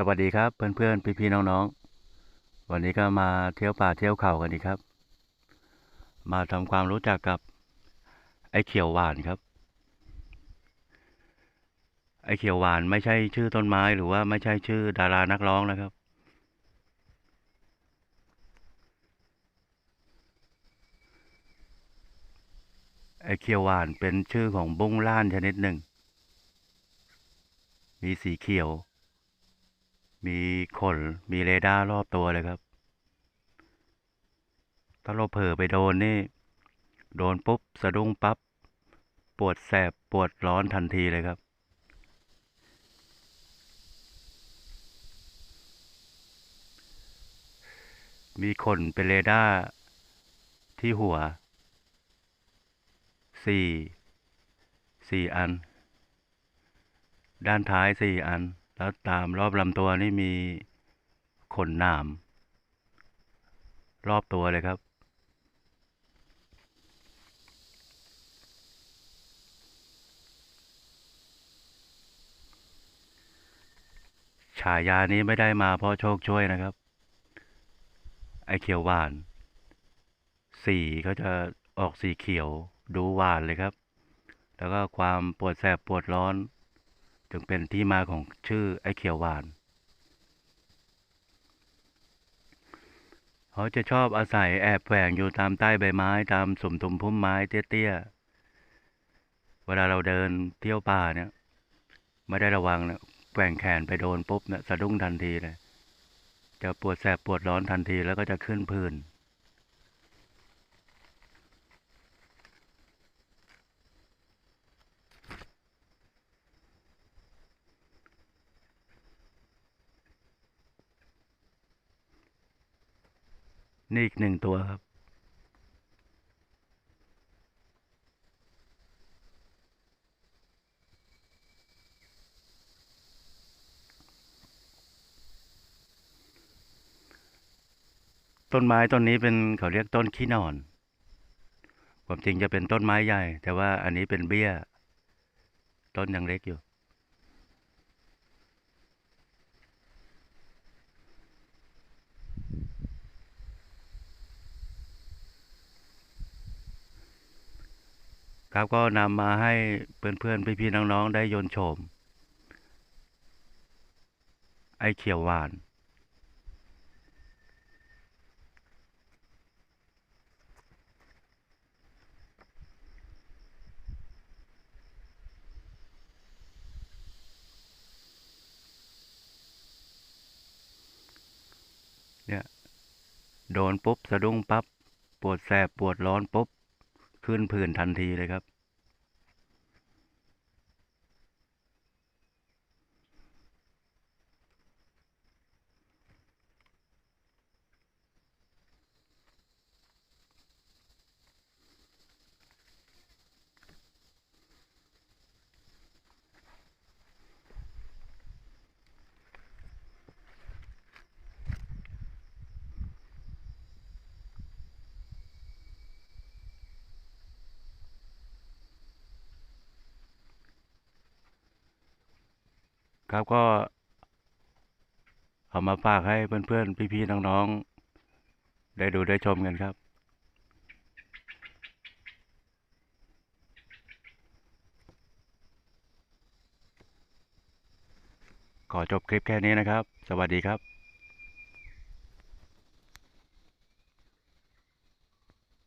สวัสดีครับเพื่อนๆพี่ๆน้องๆ วันนี้ก็มาเที่ยวป่าเที่ยวเขากันดีครับ มาทำความรู้จักกับไอ้เขียวหวานครับ ไอ้เขียวหวานไม่ใช่ชื่อต้นไม้หรือว่าไม่ใช่ชื่อดารานักร้องนะครับ ไอ้เขียวหวานเป็นชื่อของบุ้งล้านชนิดหนึ่ง มีสีเขียว มีขน มีเรดาร์รอบตัวเลยครับ ถ้าเราเผลอไปโดนนี่ โดนปุ๊บ สะดุ้งปั๊บ ปวดแสบ ปวดร้อนทันทีเลยครับ มีขนเป็นเรดาร์ที่หัว สี่ สี่อัน ด้านท้ายสี่อัน แล้วตามรอบลำตัวนี่มีขนหนาม รอบตัวเลยครับฉายานี้ไม่ได้มาเพราะโชคช่วยนะครับ ไอเขียวหวาน สีเขาจะออกสีเขียวดูหวานเลยครับ แล้วก็ความปวดแสบปวดร้อน จึงเป็นที่มาของชื่อไอ้เขียวหวาน เขาจะชอบอาศัยแอบแฝงอยู่ตามใต้ใบไม้ตามสมทุมพุ่มไม้เตี้ยๆ เวลาเราเดินเที่ยวป่าเนี่ย ไม่ได้ระวังเนี่ยแกว่งแขนไปโดนปุ๊บเนี่ยสะดุ้งทันทีเลย จะปวดแสบปวดร้อนทันทีแล้วก็จะขึ้นพื้น นี่อีกหนึ่งตัวครับ ต้นไม้ต้นนี้เป็นเขาเรียกต้นขี้นอน ความจริงจะเป็นต้นไม้ใหญ่ แต่ว่าอันนี้เป็นเบี้ย ต้นยังเล็กอยู่ ครับก็นำมาให้เพื่อนๆพี่ๆน้องๆได้ยนต์โฉมไอเขียวหวานเนี่ยโดนปุ๊บสะดุ้งปั๊บปวดแสบปวดร้อนปุ๊บ ขึ้นผื่นทันทีเลยครับ ครับก็ เอามาฝากให้เพื่อนๆ พี่ๆ น้องๆ ได้ดูได้ชมกันครับ ขอจบคลิปแค่นี้นะครับ สวัสดีครับ